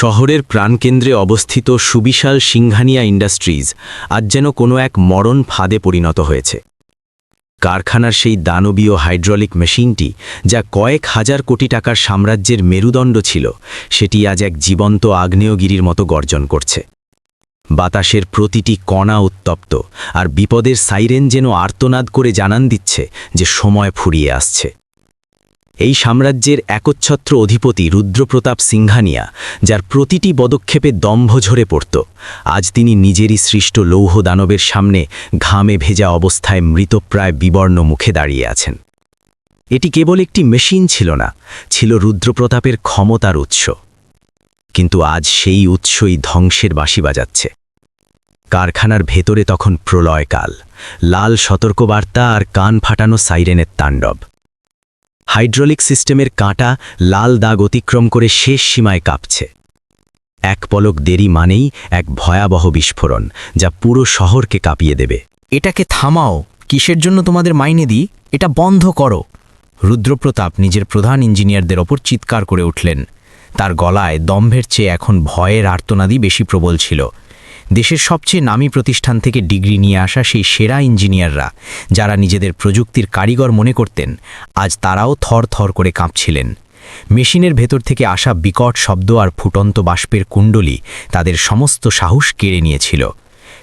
শহরের প্রাণকেন্দ্রে অবস্থিত সুবিশাল সিংহানিয়া ইন্ডাস্ট্রিজ আজ যেন কোনো এক মরণ ফাঁদে পরিণত হয়েছে। কারখানার সেই দানবীয় হাইড্রলিক মেশিনটি, যা কয়েক হাজার কোটি টাকার সাম্রাজ্যের মেরুদণ্ড ছিল, সেটি আজ এক জীবন্ত আগ্নেয়গিরির মতো গর্জন করছে। বাতাসের প্রতিটি কণা উত্তপ্ত, আর বিপদের সাইরেন যেন আর্তনাদ করে জানান দিচ্ছে যে সময় ফুরিয়ে আসছে। এই সাম্রাজ্যের একচ্ছত্র অধিপতি রুদ্রপ্রতাপ সিংহানিয়া, যার প্রতিটি পদক্ষেপে দম্ভ ঝরে পড়ত। আজ তিনি নিজেরই সৃষ্ট লৌহ দানবের সামনে ঘামে ভেজা অবস্থায় মৃতপ্রায় বিবর্ণ মুখে দাঁড়িয়ে আছেন। এটি কেবল একটি মেশিন ছিল না, ছিল রুদ্রপ্রতাপের ক্ষমতার উৎস। কিন্তু আজ সেই উৎসই ধ্বংসের বাঁশি বাজাচ্ছে। কারখানার ভেতরে তখন প্রলয়কাল, লাল সতর্কবার্তা আর কান ফাটানো সাইরেনের তাণ্ডব। হাইড্রোলিক সিস্টেমের কাঁটা লাল দাগ অতিক্রম করে শেষ সীমায় কাঁপছে। এক পলক দেরি মানেই এক ভয়াবহ বিস্ফোরণ, যা পুরো শহরকে কাঁপিয়ে দেবে। এটাকে থামাও, কিসের জন্য তোমাদের মাইনে দিই? এটা বন্ধ করো। রুদ্রপ্রতাপ নিজের প্রধান ইঞ্জিনিয়ারদের ওপর চিৎকার করে উঠলেন। তার গলায় দম্ভের চেয়ে এখন ভয়ের আর্তনাদি বেশি প্রবল ছিল। দেশের সবচেয়ে নামী প্রতিষ্ঠান থেকে ডিগ্রি নিয়ে আসা সেই সেরা ইঞ্জিনিয়াররা, যারা নিজেদের প্রযুক্তির কারিগর মনে করতেন, আজ তারাও থর থর করে কাঁপছিলেন। মেশিনের ভেতর থেকে আসা বিকট শব্দ আর ফুটন্ত বাষ্পের কুণ্ডলি তাদের সমস্ত সাহস কেড়ে নিয়েছিল।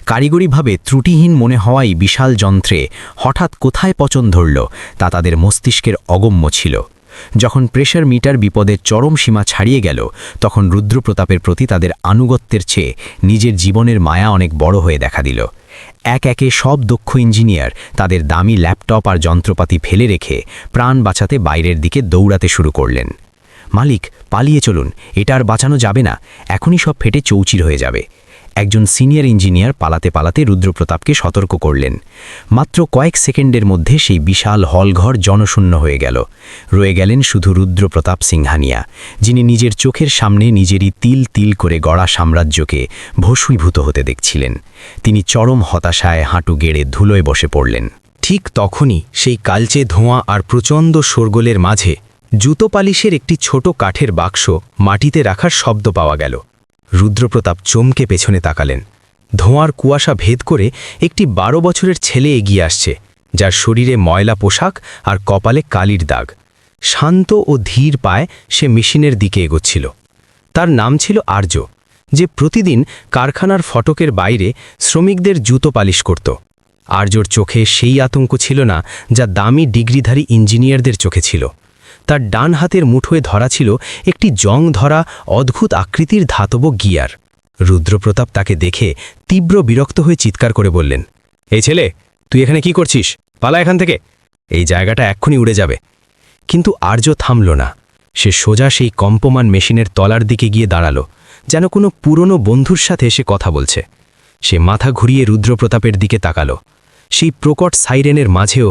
কারিগরিভাবে ত্রুটিহীন মনে হওয়াই বিশাল যন্ত্রে হঠাৎ কোথায় পচন ধরল তা তাদের মস্তিষ্কের অগম্য ছিল। যখন প্রেশার মিটার বিপদের চরম সীমা ছাড়িয়ে গেল, তখন রুদ্রপ্রতাপের প্রতি তাদের আনুগত্যের চেয়ে নিজের জীবনের মায়া অনেক বড় হয়ে দেখা দিল। এক একে সব দক্ষ ইঞ্জিনিয়ার তাদের দামি ল্যাপটপ আর যন্ত্রপাতি ফেলে রেখে প্রাণ বাঁচাতে বাইরের দিকে দৌড়াতে শুরু করলেন। মালিক, পালিয়ে চলুন এটা আর বাঁচানো যাবে না, এখনই সব ফেটে চৌচির হয়ে যাবে। একজন সিনিয়র ইঞ্জিনিয়ার পালাতে পালাতে রুদ্রপ্রতাপকে সতর্ক করলেন। মাত্র কয়েক সেকেন্ডের মধ্যে সেই বিশাল হলঘর জনশূন্য হয়ে গেল। রয়ে গেলেন শুধু রুদ্রপ্রতাপ সিংহানিয়া, যিনি নিজের চোখের সামনে নিজেরই তিল তিল করে গড়া সাম্রাজ্যকে ভস্মীভূত হতে দেখছিলেন। তিনি চরম হতাশায় হাঁটু গেড়ে ধুলোয় বসে পড়লেন। ঠিক তখনই সেই কালচে ধোঁয়া আর প্রচণ্ড শোরগোলের মাঝে জুতো পালিশের একটি ছোট কাঠের বাক্স মাটিতে রাখার শব্দ পাওয়া গেল। রুদ্রপ্রতাপ চমকে পেছনে তাকালেন। ধোঁয়ার কুয়াশা ভেদ করে একটি বারো বছরের ছেলে এগিয়ে আসছে, যার শরীরে ময়লা পোশাক আর কপালে কালির দাগ। শান্ত ও ধীর পায় সে মেশিনের দিকে এগোচ্ছিল। তার নাম ছিল আর্য, যে প্রতিদিন কারখানার ফটকের বাইরে শ্রমিকদের জুতো পালিশ করত। আর্যর চোখে সেই আতঙ্ক ছিল না যা দামি ডিগ্রিধারী ইঞ্জিনিয়ারদের চোখে ছিল। তার ডান হাতের মুঠোয় ধরা ছিল একটি জং ধরা অদ্ভুত আকৃতির ধাতব গিয়ার। রুদ্রপ্রতাপ তাকে দেখে তীব্র বিরক্ত হয়ে চিৎকার করে বললেন, এই ছেলে, তুই এখানে কি করছিস? পালা এখান থেকে। এই জায়গাটা এক্ষুনি উড়ে যাবে কিন্তু আর্য থামল না। সে সোজা সেই কম্পমান মেশিনের তলার দিকে গিয়ে দাঁড়াল, যেন কোনো পুরনো বন্ধুর সাথে সে কথা বলছে। সে মাথা ঘুরিয়ে রুদ্রপ্রতাপের দিকে তাকালো। সেই প্রকট সাইরেনের মাঝেও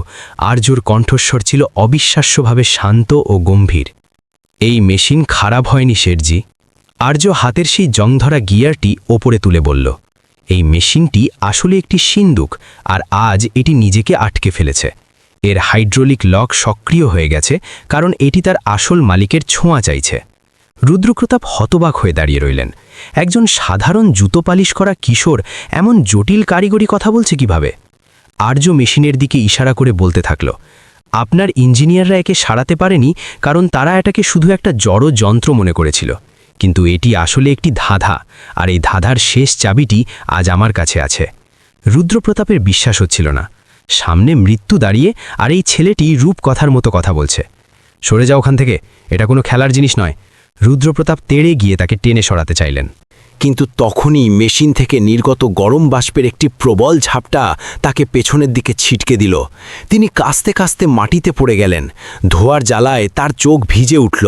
আর্যর কণ্ঠস্বর ছিল অবিশ্বাস্যভাবে শান্ত ও গম্ভীর। এই মেশিন খারাপ হয়নি শেরজি। আর্য হাতের সেই জংধরা গিয়ারটি ওপরে তুলে বলল, এই মেশিনটি আসলে একটি সিন্দুক আর আজ এটি নিজেকে আটকে ফেলেছে। এর হাইড্রোলিক লক সক্রিয় হয়ে গেছে কারণ এটি তার আসল মালিকের ছোঁয়া চাইছে। রুদ্রপ্রতাপ হতবাক হয়ে দাঁড়িয়ে রইলেন। একজন সাধারণ জুতো পালিশ করা কিশোর এমন জটিল কারিগরি কথা বলছে কীভাবে? আর্য মেশিনের দিকে ইশারা করে বলতে থাকল, আপনার ইঞ্জিনিয়াররা একে সারাতে পারেনি কারণ তারা এটাকে শুধু একটা জড় যন্ত্র মনে করেছিল। কিন্তু এটি আসলে একটি ধাঁধা, আর এই ধাঁধার শেষ চাবিটি আজ আমার কাছে আছে। রুদ্রপ্রতাপের বিশ্বাস হচ্ছিল না। সামনে মৃত্যু দাঁড়িয়ে আর এই ছেলেটি রূপ কথার মতো কথা বলছে। সরে যাও ওখান থেকে, এটা কোনো খেলার জিনিস নয়। রুদ্রপ্রতাপ তেড়ে গিয়ে তাকে টেনে সরাতে চাইলেন। কিন্তু তখনই মেশিন থেকে নির্গত গরম বাষ্পের একটি প্রবল ঝাপটা তাকে পেছনের দিকে ছিটকে দিল। তিনি কাস্তে কাস্তে মাটিতে পড়ে গেলেন। ধোয়ার জ্বালায় তার চোখ ভিজে উঠল।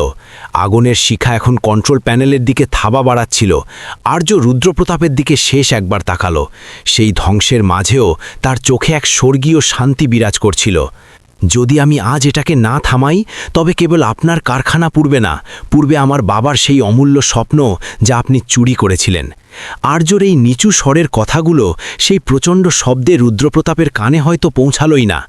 আগুনের শিখা এখন কন্ট্রোল প্যানেলের দিকে থাবা বাড়াচ্ছিল। আর্য রুদ্রপ্রতাপের দিকে শেষ একবার তাকালো। সেই ধ্বংসের মাঝেও তার চোখে এক স্বর্গীয় শান্তি বিরাজ করছিল। যদি আমি আজ এটাকে না থামাই, তবে কেবল আপনার কারখানা পূর্বে না। পূর্বে আমার বাবার সেই অমূল্য স্বপ্ন যা আপনি চুরি করেছিলেন। আর্যর এই নিচু স্বরের কথাগুলো সেই প্রচণ্ড শব্দে রুদ্রপ্রতাপের কানে হয়তো পৌঁছালই না।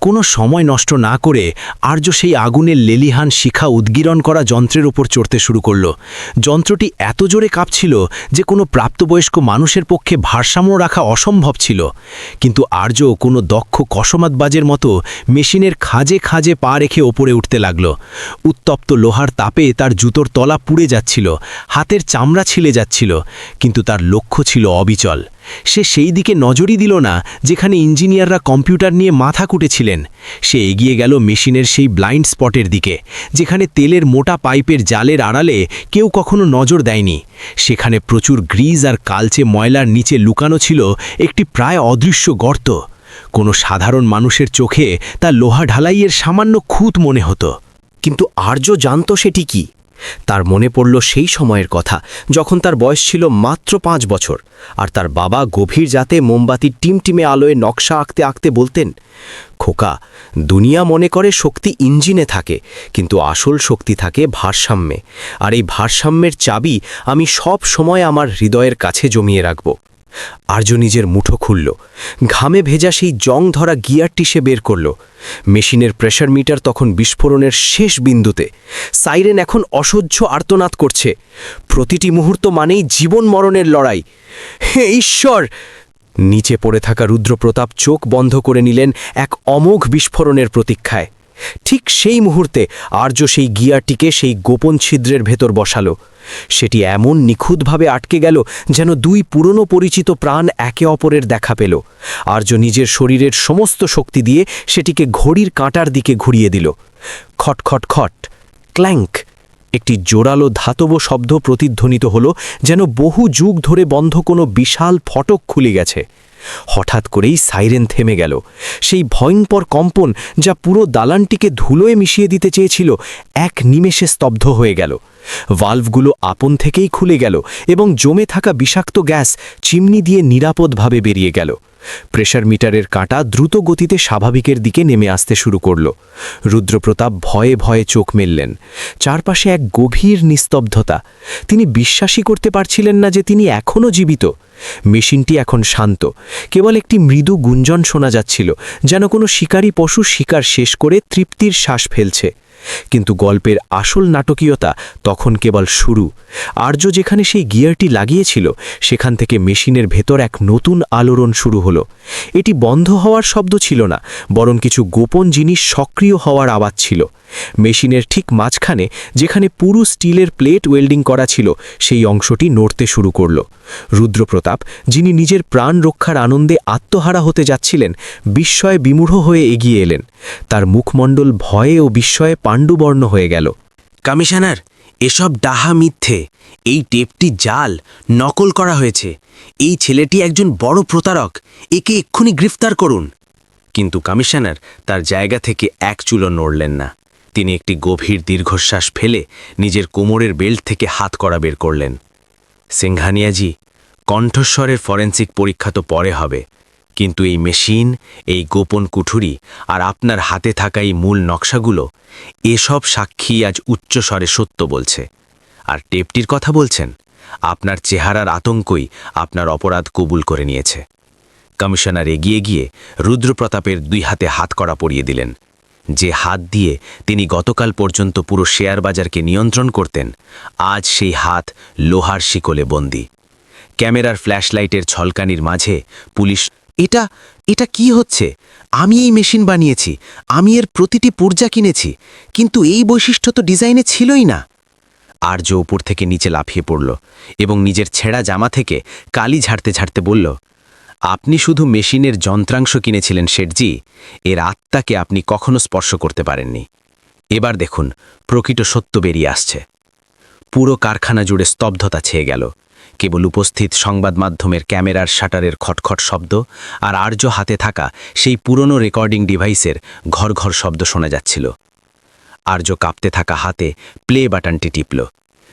কোনো সময় নষ্ট না করে আর্য সেই আগুনের লেলিহান শিখা উদ্গীরণ করা যন্ত্রের ওপর চড়তে শুরু করল। যন্ত্রটি এত জোরে কাঁপছিল যে কোনো প্রাপ্তবয়স্ক মানুষের পক্ষে ভারসাম্য রাখা অসম্ভব ছিল। কিন্তু আর্য কোনো দক্ষ কসমাতবাজের মতো মেশিনের খাজে খাজে পা রেখে ওপরে উঠতে লাগল। উত্তপ্ত লোহার তাপে তার জুতোর তলা পুড়ে যাচ্ছিল, হাতের চামড়া ছিলে যাচ্ছিল, কিন্তু তার লক্ষ্য ছিল অবিচল। সে সেই দিকে নজরই দিল না যেখানে ইঞ্জিনিয়াররা কম্পিউটার নিয়ে মাথা কুটেছিলেন। সে এগিয়ে গেল মেশিনের সেই ব্লাইন্ড স্পটের দিকে, যেখানে তেলের মোটা পাইপের জালের আড়ালে কেউ কখনো নজর দেয়নি। সেখানে প্রচুর গ্রিজ আর কালচে ময়লার নিচে লুকানো ছিল একটি প্রায় অদৃশ্য গর্ত। কোনো সাধারণ মানুষের চোখে তা লোহা ঢালাইয়ের সামান্য খুঁত মনে হতো। কিন্তু আর্য জানত সেটি কি? তার মনে পড়ল সেই সময়ের কথা, যখন তার বয়স ছিল মাত্র পাঁচ বছর, আর তার বাবা গভীর জাতে মোমবাতির টিমটিমে আলোয় নকশা আঁকতে আঁকতে বলতেন, খোকা, দুনিয়া মনে করে শক্তি ইঞ্জিনে থাকে, কিন্তু আসল শক্তি থাকে ভারসাম্যে, আর এই ভারসাম্যের চাবি আমি সব সময় আমার হৃদয়ের কাছে জমিয়ে রাখব। আর্য নিজের মুঠো খুলল। ঘামে ভেজা সেই জং ধরা গিয়ারটি সে বের করল। মেশিনের প্রেশার মিটার তখন বিস্ফোরণের শেষ বিন্দুতে। সাইরেন এখন অসহ্য আর্তনাদ করছে। প্রতিটি মুহূর্ত মানেই জীবন মরণের লড়াই। হে ঈশ্বর! নিচে পড়ে থাকা রুদ্রপ্রতাপ চোখ বন্ধ করে নিলেন এক অমোঘ বিস্ফোরণের প্রতীক্ষায়। ঠিক সেই মুহূর্তে আর্য সেই গিয়ারটিকে সেই গোপন ছিদ্রের ভেতর বসালো। সেটি এমন নিখুঁতভাবে আটকে গেল যেন দুই পুরনো পরিচিত প্রাণ একে অপরের দেখা পেল। আর্য নিজের শরীরের সমস্ত শক্তি দিয়ে সেটিকে ঘড়ির কাঁটার দিকে ঘুরিয়ে দিল। খট খট খট, ক্ল্যাঙ্ক, একটি জোরালো ধাতব শব্দ প্রতিধ্বনিত হল যেন বহু যুগ ধরে বন্ধ কোনো বিশাল ফটক খুলে গেছে। হঠাৎ করেই সাইরেন থেমে গেল। সেই ভয়ঙ্কর কম্পন যা পুরো দালানটিকে ধুলোয় মিশিয়ে দিতে চেয়েছিল, এক নিমেষে স্তব্ধ হয়ে গেল। ভাল্ভগুলো আপন থেকেই খুলে গেল এবং জমে থাকা বিষাক্ত গ্যাস চিমনি দিয়ে নিরাপদভাবে বেরিয়ে গেল। প্রেশার মিটারের কাঁটা দ্রুত গতিতে স্বাভাবিকের দিকে নেমে আসতে শুরু করল। রুদ্রপ্রতাপ ভয়ে ভয়ে চোখ মেললেন। চারপাশে এক গভীর নিস্তব্ধতা। তিনি বিশ্বাসই করতে পারছিলেন না যে তিনি এখনও জীবিত। মেশিনটি এখন শান্ত। কেবল একটি মৃদু গুঞ্জন শোনা যাচ্ছিল, যেন কোনো শিকারী পশু শিকার শেষ করে তৃপ্তির শ্বাস ফেলছে। কিন্তু গল্পের আসল নাটকীয়তা তখন কেবল শুরু। আর্য যেখানে সেই গিয়ারটি লাগিয়েছিল, সেখান থেকে মেশিনের ভেতর এক নতুন আলোড়ন শুরু হলো। এটি বন্ধ হওয়ার শব্দ ছিল না, বরং কিছু গোপন জিনিস সক্রিয় হওয়ার আওয়াজ ছিল। মেশিনের ঠিক মাঝখানে, যেখানে পুরো স্টিলের প্লেট ওয়েল্ডিং করা ছিল, সেই অংশটি নড়তে শুরু করল। রুদ্রপ্রতাপ, যিনি নিজের প্রাণ রক্ষার আনন্দে আত্মহারা হতে যাচ্ছিলেন, বিস্ময়ে বিমূঢ় হয়ে এগিয়ে এলেন। তার মুখমণ্ডল ভয়ে ও বিস্ময়ে পাণ্ডুবর্ণ হয়ে গেল। কমিশনার, এসব ডাহা মিথ্যে। এই টেপটি জাল, নকল করা হয়েছে। এই ছেলেটি একজন বড় প্রতারক। একে এক্ষুনি গ্রেফতার করুন। কিন্তু কমিশনার তার জায়গা থেকে এক চুলো নড়লেন না। তিনি একটি গভীর দীর্ঘশ্বাস ফেলে নিজের কোমরের বেল্ট থেকে হাত করা বের করলেন। সিংহানিয়াজি, কণ্ঠস্বরের ফরেন্সিক পরীক্ষা তো পরে হবে। কিন্তু এই মেশিন, এই গোপন কুঠুরি আর আপনার হাতে থাকা এই মূল নকশাগুলো, এসব সাক্ষী আজ উচ্চস্বরে সত্য বলছে। আর টেপটির কথা বলছেন? আপনার চেহারার আতঙ্কই আপনার অপরাধ কবুল করে নিয়েছে। কমিশনার এগিয়ে গিয়ে রুদ্রপ্রতাপের দুই হাতে হাত করা পরিয়ে দিলেন। যে হাত দিয়ে তিনি গতকাল পর্যন্ত পুরো শেয়ার বাজারকে নিয়ন্ত্রণ করতেন, আজ সেই হাত লোহার শিকলে বন্দী। ক্যামেরার ফ্ল্যাশলাইটের ছলকানির মাঝে পুলিশ এটা এটা কি হচ্ছে? আমি এই মেশিন বানিয়েছি, আমি এর প্রতিটি পূর্জা কিনেছি, কিন্তু এই বৈশিষ্ট্য তো ডিজাইনে ছিলই না। আর্য উপর থেকে নিচে লাফিয়ে পড়ল এবং নিজের ছেঁড়া জামা থেকে কালি ঝাড়তে ঝাড়তে বলল, আপনি শুধু মেশিনের যন্ত্রাংশ কিনেছিলেন, শেঠজি, এর আত্মাকে আপনি কখনো স্পর্শ করতে পারেননি। এবার দেখুন, প্রকৃত সত্য বেরিয়ে আসছে। পুরো কারখানা জুড়ে স্তব্ধতা ছেয়ে গেল। কেবল উপস্থিত সংবাদ মাধ্যমের ক্যামেরার শাটারের খটখট শব্দ আর আর্য হাতে থাকা সেই পুরনো রেকর্ডিং ডিভাইসের ঘর ঘর শব্দ শোনা যাচ্ছিল। আর্য কাঁপতে থাকা হাতে প্লে বাটনটি টিপল।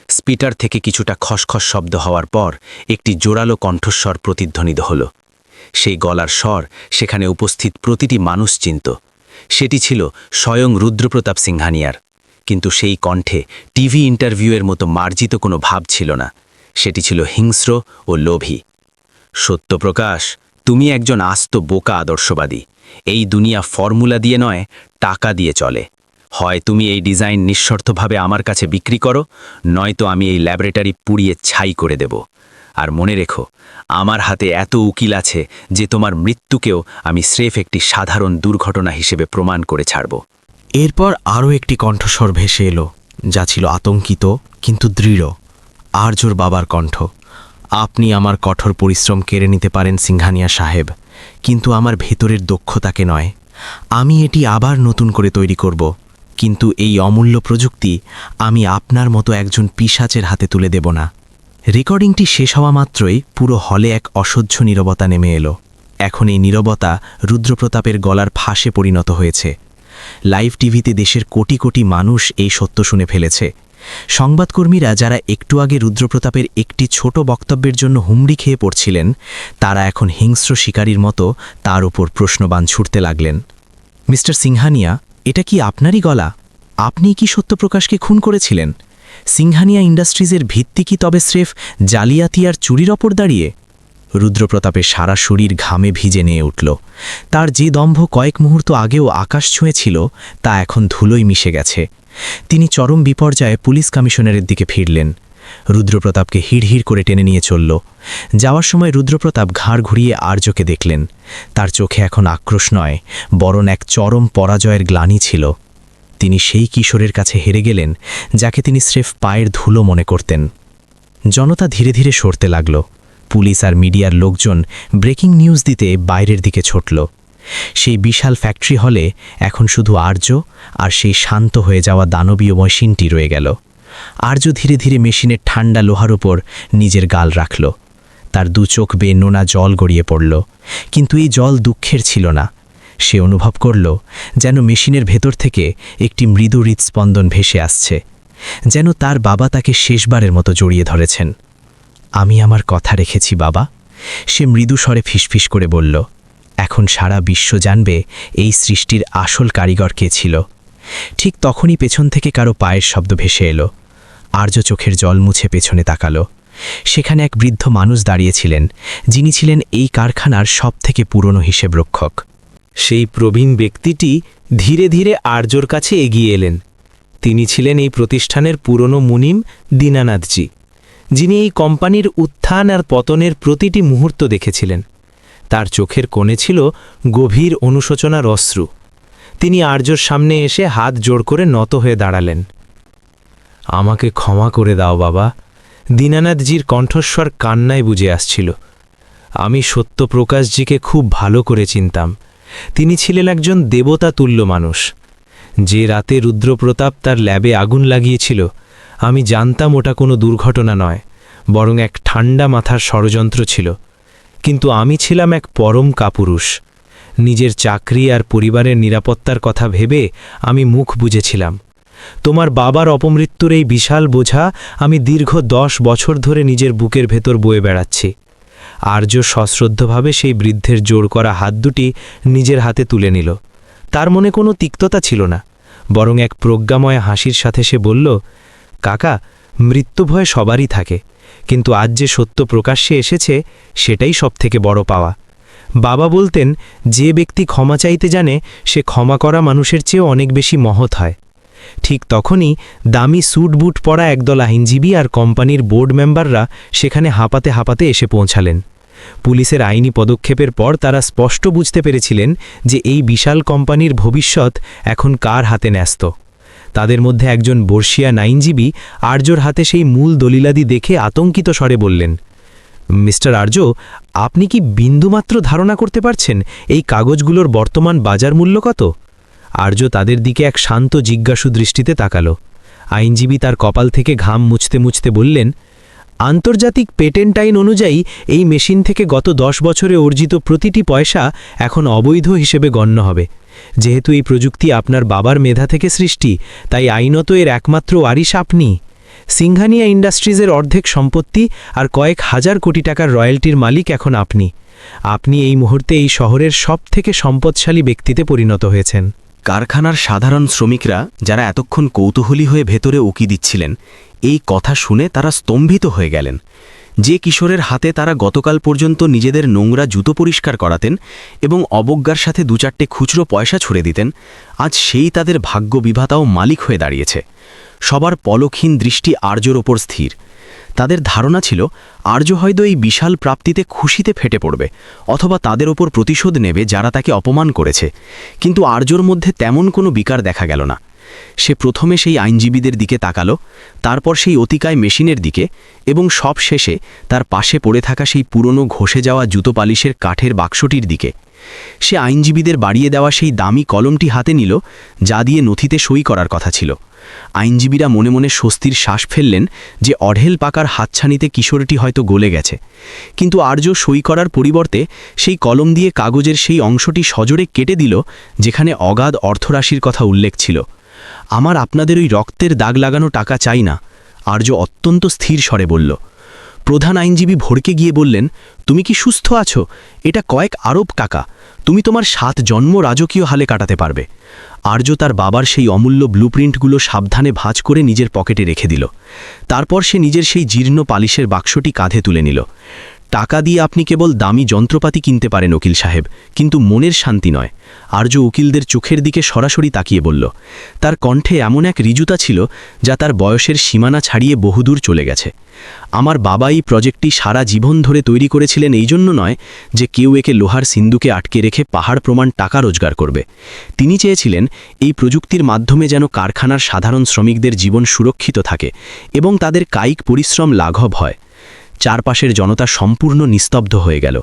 স্পিটার থেকে কিছুটা খসখস শব্দ হওয়ার পর একটি জোরালো কণ্ঠস্বর প্রতিধ্বনিত হল। সেই গলার স্বর সেখানে উপস্থিত প্রতিটি মানুষ চিনত। সেটি ছিল স্বয়ং রুদ্রপ্রতাপ সিংহানিয়ার। কিন্তু সেই কণ্ঠে টিভি ইন্টারভিউয়ের মতো মার্জিত কোনো ভাব ছিল না। সেটি ছিল হিংস্র ও লোভী। সত্যপ্রকাশ তুমি একজন আস্ত বোকা আদর্শবাদী। এই দুনিয়া ফর্মুলা দিয়ে নয়, টাকা দিয়ে চলে। হয় তুমি এই ডিজাইন নিঃশর্তভাবে আমার কাছে বিক্রি করো, নয়তো আমি এই ল্যাবরেটরি পুড়িয়ে ছাই করে দেব। আর মনে রেখো, আমার হাতে এত উকিল আছে যে তোমার মৃত্যুকেও আমি স্রেফ একটি সাধারণ দুর্ঘটনা হিসেবে প্রমাণ করে ছাড়ব। এরপর আরও একটি কণ্ঠস্বর ভেসে এলো, যা ছিল আতঙ্কিত কিন্তু দৃঢ়। আর্যর বাবার কণ্ঠ। আপনি আমার কঠোর পরিশ্রম কেড়ে নিতে পারেন সিংহানিয়া সাহেব, কিন্তু আমার ভেতরের দক্ষতাকে নয়। আমি এটি আবার নতুন করে তৈরি করব, কিন্তু এই অমূল্য প্রযুক্তি আমি আপনার মতো একজন পিসাচের হাতে তুলে দেব না। রেকর্ডিংটি শেষ হওয়া মাত্রই পুরো হলে এক অসহ্য নীরবতা নেমে এলো। এখন এই নীরবতা রুদ্রপ্রতাপের গলার ফাঁসে পরিণত হয়েছে। লাইভ টিভিতে দেশের কোটি কোটি মানুষ এই সত্য শুনে ফেলেছে। সংবাদকর্মীরা যারা একটু আগে রুদ্রপ্রতাপের একটি ছোট বক্তব্যের জন্য হুমড়ি খেয়ে পড়ছিলেন, তারা এখন হিংস্র শিকারীর মতো তার উপর প্রশ্নবান ছুটতে লাগলেন। মিস্টার সিংহানিয়া, এটা কি আপনারই গলা? আপনি কি সত্যপ্রকাশকে খুন করেছিলেন? সিংহানিয়া ইন্ডাস্ট্রিজের ভিত্তি কি তবে স্রেফ জালিয়াতি আর চুরির অপর দাঁড়িয়ে? রুদ্রপ্রতাপের সারা শরীর ঘামে ভিজে নিয়ে উঠল। তার যে দম্ভ কয়েক মুহূর্ত আগেও আকাশ ছুঁয়েছিল, তা এখন ধুলোই মিশে গেছে। তিনি চরম বিপর্যয়ে পুলিশ কমিশনারের দিকে ফিরলেন। রুদ্রপ্রতাপকে হিড়হিড় করে টেনে নিয়ে চলল। যাওয়ার সময় রুদ্রপ্রতাপ ঘাড় ঘুরিয়ে আর্যকে দেখলেন। তার চোখে এখন আক্রোশ নয়, বরং এক চরম পরাজয়ের গ্লানি ছিল। তিনি সেই কিশোরের কাছে হেরে গেলেন, যাকে তিনি স্রেফ পায়ের ধুলো মনে করতেন। জনতা ধীরে ধীরে সরতে লাগল। পুলিশ আর মিডিয়ার লোকজন ব্রেকিং নিউজ দিতে বাইরের দিকে ছুটল। সেই বিশাল ফ্যাক্টরি হলে এখন শুধু আর্য আর সেই শান্ত হয়ে যাওয়া দানবীয় মেশিনটি রয়ে গেল। আর্য ধীরে ধীরে মেশিনের ঠান্ডা লোহার ওপর নিজের গাল রাখল। তার দু চোখ বেয়ে নোনা জল গড়িয়ে পড়ল। কিন্তু এই জল দুঃখের ছিল না। সে অনুভব করল যেন মেশিনের ভেতর থেকে একটি মৃদু হৃৎস্পন্দন ভেসে আসছে। যেন তার বাবা তাকে শেষবারের মতো জড়িয়ে ধরেছেন। আমি আমার কথা রেখেছি, বাবা, সে মৃদু স্বরে ফিসফিস করে বলল। এখন সারা বিশ্ব জানবে এই সৃষ্টির আসল কারিগর কে ছিল। ঠিক তখনই পেছন থেকে কারও পায়ের শব্দ ভেসে এলো। আর্য চোখের জল মুছে পেছনে তাকালো। সেখানে এক বৃদ্ধ মানুষ দাঁড়িয়েছিলেন, যিনি ছিলেন এই কারখানার সবথেকে পুরনো হিসেব রক্ষক। সেই প্রবীণ ব্যক্তিটি ধীরে ধীরে আর্যর কাছে এগিয়ে এলেন। তিনি ছিলেন এই প্রতিষ্ঠানের পুরনো মুনিম দীনানাথজি, যিনি এই কোম্পানির উত্থান আর পতনের প্রতিটি মুহূর্ত দেখেছিলেন। তার চোখের কোণে ছিল গভীর অনুশোচনার অশ্রু। তিনি আর্যর সামনে এসে হাত জোড় করে নত হয়ে দাঁড়ালেন। আমাকে ক্ষমা করে দাও বাবা। দীনানাথজির কণ্ঠস্বর কান্নায় বুঝে আসছিল। আমি সত্যপ্রকাশজিকে খুব ভালো করে চিনতাম। তিনি ছিলেন একজন দেবতা তুল্য মানুষ। যে রাতে রুদ্রপ্রতাপ তার ল্যাবে আগুন লাগিয়েছিল, আমি জানতাম ওটা কোনো দুর্ঘটনা নয়, বরং এক ঠান্ডা মাথার ষড়যন্ত্র ছিল। কিন্তু আমি ছিলাম এক পরম কাপুরুষ। নিজের চাকরি আর পরিবারের নিরাপত্তার কথা ভেবে আমি মুখ বুঝেছিলাম তোমার বাবার অপমৃত্যুর এই বিশাল বোঝা আমি দীর্ঘ দশ বছর ধরে নিজের বুকের ভেতর বয়ে বেড়াচ্ছি। আর্য সশ্রদ্ধভাবে সেই বৃদ্ধের জোর করা হাত দুটি নিজের হাতে তুলে নিল। তার মনে কোনো তিক্ততা ছিল না, বরং এক প্রজ্ঞাময় হাসির সাথে সে বলল, কাকা মৃত্যুভয় সবারই থাকে, কিন্তু আজ যে সত্য প্রকাশ্যে এসেছে, সেটাই সবথেকে বড় পাওয়া। বাবা বলতেন, যে ব্যক্তি ক্ষমা চাইতে জানে, সে ক্ষমা করা মানুষের চেয়েও অনেক বেশি মহৎ হয়। ঠিক তখনই দামি স্যুট বুট পরা একদল আইনজীবী আর কোম্পানির বোর্ড মেম্বাররা সেখানে হাঁপাতে হাঁপাতে এসে পৌঁছালেন। পুলিশের আইনি পদক্ষেপের পর তারা স্পষ্ট বুঝতে পেরেছিলেন যে এই বিশাল কোম্পানির ভবিষ্যৎ এখন কার হাতে ন্যস্ত। তাদের মধ্যে একজন বর্ষিয়ান আইনজীবী আর্যর হাতে সেই মূল দলিলাদি দেখে আতঙ্কিত স্বরে বললেন, মিস্টার আর্য, আপনি কি বিন্দুমাত্র ধারণা করতে পারছেন এই কাগজগুলোর বর্তমান বাজার মূল্য কত? আর্য তাদের দিকে এক শান্ত জিজ্ঞাসু দৃষ্টিতে তাকালো। আইনজীবী তার কপাল থেকে ঘাম মুছতে মুছতে বললেন, আন্তর্জাতিক পেটেন্ট আইন অনুযায়ী এই মেশিন থেকে গত দশ বছরে অর্জিত প্রতিটি পয়সা এখন অবৈধ হিসেবে গণ্য হবে। যেহেতু এই প্রযুক্তি আপনার বাবার মেধা থেকে সৃষ্টি, তাই আইনত এর একমাত্র ওয়ারিশ আপনি। সিংহানিয়া ইন্ডাস্ট্রিজের অর্ধেক সম্পত্তি আর কয়েক হাজার কোটি টাকার রয়্যালটির মালিক এখন আপনি। আপনি এই মুহূর্তে এই শহরের সবথেকে সম্পদশালী ব্যক্তিতে পরিণত হয়েছেন। কারখানার সাধারণ শ্রমিকরা যারা এতক্ষণ কৌতূহলী হয়ে ভেতরে উকি দিচ্ছিলেন, এই কথা শুনে তারা স্তম্ভিত হয়ে গেলেন। যে কিশোরের হাতে তারা গতকাল পর্যন্ত নিজেদের নোংরা জুতো পরিষ্কার করাতেন এবং অবজ্ঞার সাথে দু চারটে খুচরো পয়সা ছুড়ে দিতেন, আজ সেই তাদের ভাগ্য বিভাতাও মালিক হয়ে দাঁড়িয়েছে। সবার পলকহীন দৃষ্টি আর্যর ওপর স্থির। তাদের ধারণা ছিল, আর্য হয়তো এই বিশাল প্রাপ্তিতে খুশিতে ফেটে পড়বে, অথবা তাদের ওপর প্রতিশোধ নেবে যারা তাকে অপমান করেছে। কিন্তু আর্যর মধ্যে তেমন কোনো বিকার দেখা গেল না। সে প্রথমে সেই আইনজীবীদের দিকে তাকালো, তারপর সেই অতিকায় মেশিনের দিকে, এবং সব শেষে তার পাশে পড়ে থাকা সেই পুরনো ঘষে যাওয়া জুতো পালিশের কাঠের বাক্সটির দিকে। সে আইনজীবীদের বাড়িয়ে দেওয়া সেই দামি কলমটি হাতে নিল, যা দিয়ে নথিতে সই করার কথা ছিল। আইনজীবীরা মনে মনে স্বস্তির শ্বাস ফেললেন যে অঢেল পাকার হাতছানিতে কিশোরটি হয়তো গলে গেছে। কিন্তু আর্য সই করার পরিবর্তে সেই কলম দিয়ে কাগজের সেই অংশটি সজোরে কেটে দিল, যেখানে অগাধ অর্থরাশির কথা উল্লেখ ছিল। আমার আপনাদের ওই রক্তের দাগ লাগানো টাকা চাই না, আর্য অত্যন্ত স্থির স্বরে বলল। প্রধান আইনজীবী ভরকে গিয়ে বললেন, তুমি কি সুস্থ আছো? এটা কয়েক আরব টাকা তুমি তোমার সাত জন্ম রাজকীয় হালে কাটাতে পারবে। আর্য তার বাবার সেই অমূল্য ব্লুপ্রিন্টগুলো সাবধানে ভাঁজ করে নিজের পকেটে রেখে দিল। তারপর সে নিজের সেই জীর্ণ পালিশের বাক্সটি কাঁধে তুলে নিল। টাকা দিয়ে আপনি কেবল দামি যন্ত্রপাতি কিনতে পারেন, উকিল সাহেব। কিন্তু মনের শান্তি নয়। আর্য উকিলদের চোখের দিকে সরাসরি তাকিয়ে বলল, তার কণ্ঠে এমন এক রিজুতা ছিল যা তার বয়সের সীমানা ছাড়িয়ে বহুদূর চলে গেছে। আমার বাবা এই প্রজেক্টটি সারা জীবন ধরে তৈরি করেছিলেন এই জন্য নয় যে কেউ একে লোহার সিন্ধুকে আটকে রেখে পাহাড় প্রমাণ টাকা রোজগার করবে। তিনি চেয়েছিলেন এই প্রযুক্তির মাধ্যমে যেন কারখানার সাধারণ শ্রমিকদের জীবন সুরক্ষিত থাকে এবং তাদের কায়িক পরিশ্রম লাঘব হয়। চারপাশের জনতা সম্পূর্ণ নিস্তব্ধ হয়ে গেল।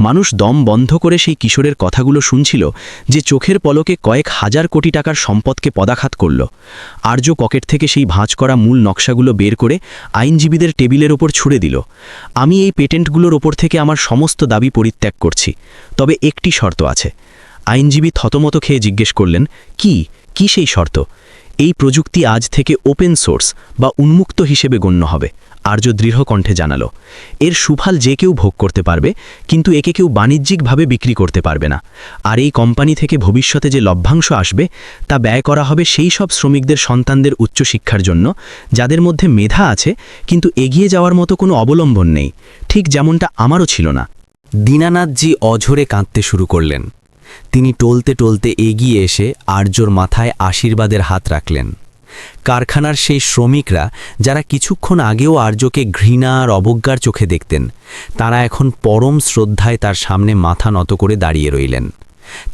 মানুষ দম বন্ধ করে সেই কিশোরের কথাগুলো শুনছিল যে চোখের পলকে কয়েক হাজার কোটি টাকার সম্পদকে পদাঘাত করল। আর্য পকেট থেকে সেই ভাঁজ করা মূল নকশাগুলো বের করে আইনজীবীদের টেবিলের ওপর ছুড়ে দিল। আমি এই পেটেন্টগুলোর ওপর থেকে আমার সমস্ত দাবি পরিত্যাগ করছি। তবে একটি শর্ত আছে। আইনজীবী থতমত খেয়ে জিজ্ঞেস করলেন, কি? কি সেই শর্ত? এই প্রযুক্তি আজ থেকে ওপেন সোর্স বা উন্মুক্ত হিসেবে গণ্য হবে, আর্য দৃঢ় কণ্ঠে জানালো। এর সুফল যে কেউ ভোগ করতে পারবে, কিন্তু একে কেউ বাণিজ্যিকভাবে বিক্রি করতে পারবে না। আর এই কোম্পানি থেকে ভবিষ্যতে যে লভ্যাংশ আসবে, তা ব্যয় করা হবে সেই সব শ্রমিকদের সন্তানদের উচ্চশিক্ষার জন্য, যাদের মধ্যে মেধা আছে, কিন্তু এগিয়ে যাওয়ার মতো কোনো অবলম্বন নেই, ঠিক যেমনটা আমারও ছিল না। দীনানাথজি অঝরে কাঁদতে শুরু করলেন। তিনি টলতে টলতে এগিয়ে এসে আর্যর মাথায় আশীর্বাদের হাত রাখলেন। কারখানার সেই শ্রমিকরা, যারা কিছুক্ষণ আগেও আর্যকে ঘৃণা আর অবজ্ঞার চোখে দেখতেন, তারা এখন পরম শ্রদ্ধায় তার সামনে মাথা নত করে দাঁড়িয়ে রইলেন।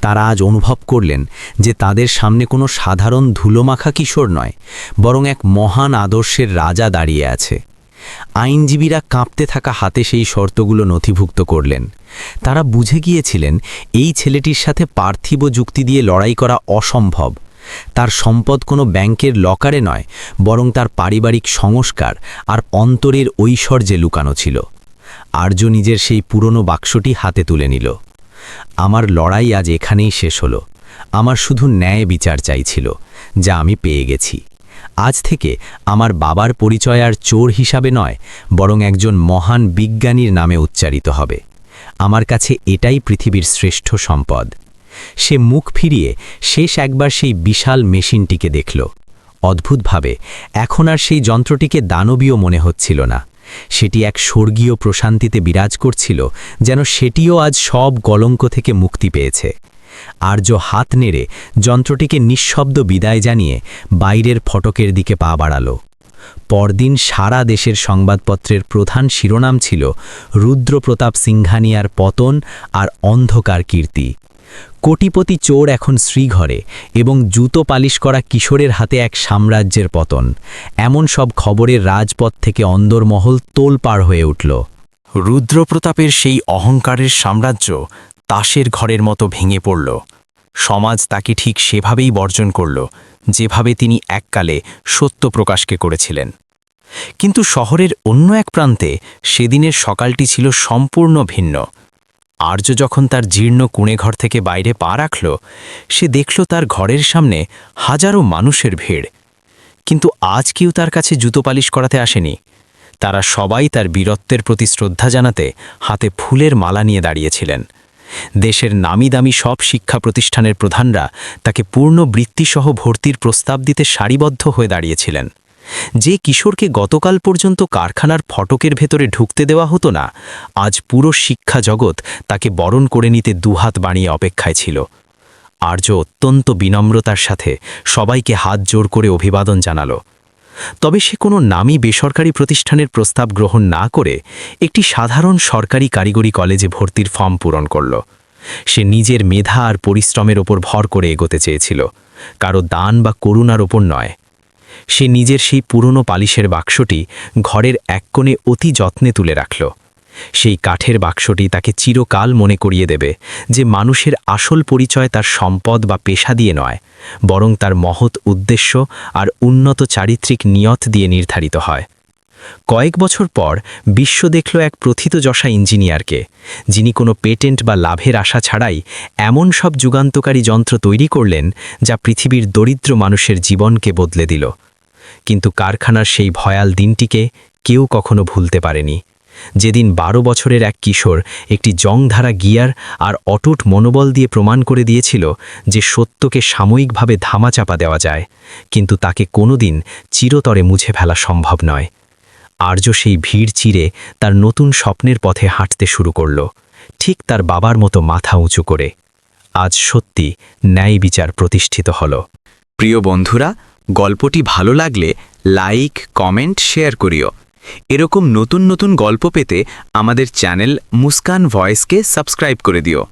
তারা আজ অনুভব করলেন যে তাদের সামনে কোনো সাধারণ ধুলোমাখা কিশোর নয়, বরং এক মহান আদর্শের রাজা দাঁড়িয়ে আছে। আইনজীবীরা কাঁপতে থাকা হাতে সেই শর্তগুলো নথিভুক্ত করলেন। তারা বুঝে গিয়েছিলেন, এই ছেলেটির সাথে পার্থিব যুক্তি দিয়ে লড়াই করা অসম্ভব। তার সম্পদ কোনো ব্যাংকের লকারে নয়, বরং তার পারিবারিক সংস্কার আর অন্তরের ঐশ্বর্যে লুকানো ছিল। আর্য নিজের সেই পুরনো বাক্সটি হাতে তুলে নিল। আমার লড়াই আজ এখানেই শেষ হলো। আমার শুধু ন্যায় বিচার চাইছিল, যা আমি পেয়ে গেছি। আজ থেকে আমার বাবার পরিচয় আর চোর হিসাবে নয়, বরং একজন মহান বিজ্ঞানীর নামে উচ্চারিত হবে। আমার কাছে এটাই পৃথিবীর শ্রেষ্ঠ সম্পদ। সে মুখ ফিরিয়ে শেষ একবার সেই বিশাল মেশিনটিকে দেখল। অদ্ভুতভাবে, এখন আর সেই যন্ত্রটিকে দানবীয় মনে হচ্ছিল না। সেটি এক স্বর্গীয় প্রশান্তিতে বিরাজ করছিল, যেন সেটিও আজ সব কলঙ্ক থেকে মুক্তি পেয়েছে। আর্য হাত নেড়ে যন্ত্রটিকে নিঃশব্দ বিদায় জানিয়ে বাইরের ফটকের দিকে পা বাড়াল। পরদিন সারা দেশের সংবাদপত্রের প্রধান শিরোনাম ছিল রুদ্রপ্রতাপ সিংহানিয়ার পতন আর অন্ধকার কীর্তি। কোটিপতি চোর এখন শ্রীঘরে এবং জুতো পালিশ করা কিশোরের হাতে এক সাম্রাজ্যের পতন। এমন সব খবরের রাজপথ থেকে অন্দরমহল তোলপাড় হয়ে উঠল। রুদ্রপ্রতাপের সেই অহংকারের সাম্রাজ্য তাসের ঘরের মতো ভেঙে পড়ল। সমাজ তাকে ঠিক সেভাবেই বর্জন করল, যেভাবে তিনি এককালে সত্য প্রকাশকে করেছিলেন। কিন্তু শহরের অন্য এক প্রান্তে সেদিনের সকালটি ছিল সম্পূর্ণ ভিন্ন। আর্য যখন তার জীর্ণ কুঁড়েঘর থেকে বাইরে পা রাখল, সে দেখল তার ঘরের সামনে হাজারো মানুষের ভিড়। কিন্তু আজ কেউ তার কাছে জুতো পালিশ করাতে আসেনি। তারা সবাই তার বীরত্বের প্রতি শ্রদ্ধা জানাতে হাতে ফুলের মালা নিয়ে দাঁড়িয়েছিলেন। দেশের নামি দামি সব শিক্ষা প্রতিষ্ঠানের প্রধানরা তাকে পূর্ণ বৃত্তিসহ ভর্তির প্রস্তাব দিতে সারিবদ্ধ হয়ে দাঁড়িয়েছিলেন। যে কিশোরকে গতকাল পর্যন্ত কারখানার ফটকের ভেতরে ঢুকতে দেওয়া হতো না, আজ পুরো শিক্ষা জগৎ তাকে বরণ করে নিতে দুহাত বাড়িয়ে অপেক্ষায় ছিল। আর্য অত্যন্ত বিনম্রতার সাথে সবাইকে হাত জোর করে অভিবাদন জানালো। তবে সে কোনো নামী বেসরকারি প্রতিষ্ঠানের প্রস্তাব গ্রহণ না করে একটি সাধারণ সরকারি কারিগরি কলেজে ভর্তির ফর্ম পূরণ করল। সে নিজের মেধা আর পরিশ্রমের ওপর ভর করে এগোতে চেয়েছিল, কারও দান বা করুণার ওপর নয়। সে নিজের সেই পুরনো পালিশের বাক্সটি ঘরের এক কোণে অতি যত্নে তুলে রাখল। সেই কাঠের বাক্সটি তাকে চিরকাল মনে করিয়ে দেবে যে মানুষের আসল পরিচয় তার সম্পদ বা পেশা দিয়ে নয়, বরং তার মহৎ উদ্দেশ্য আর উন্নত চারিত্রিক নিয়ত দিয়ে নির্ধারিত হয়। কয়েক বছর পর বিশ্ব দেখল এক প্রথিতযশা ইঞ্জিনিয়ারকে, যিনি কোনো পেটেন্ট বা লাভের আশা ছাড়াই এমন সব যুগান্তকারী যন্ত্র তৈরি করলেন যা পৃথিবীর দরিদ্র মানুষের জীবনকে বদলে দিল। কিন্তু কারখানার সেই ভয়াল দিনটিকে কেউ কখনো ভুলতে পারেনি। যেদিন বারো বছরের এক কিশোর একটি জংধারা গিয়ার আর অটুট মনোবল দিয়ে প্রমাণ করে দিয়েছিল যে সত্যকে সাময়িকভাবে ধামাচাপা দেওয়া যায়, কিন্তু তাকে কোনোদিন চিরতরে মুছে ফেলা সম্ভব নয়। আর্য সেই ভিড় চিরে তার নতুন স্বপ্নের পথে হাঁটতে শুরু করল, ঠিক তার বাবার মতো মাথা উঁচু করে। আজ সত্যি ন্যায় বিচার প্রতিষ্ঠিত হল। প্রিয় বন্ধুরা, গল্পটি ভালো লাগলে লাইক, কমেন্ট, শেয়ার করিও। এরকম নতুন নতুন গল্প পেতে আমাদের চ্যানেল মুস্কান ভয়েসকে সাবস্ক্রাইব করে দিও।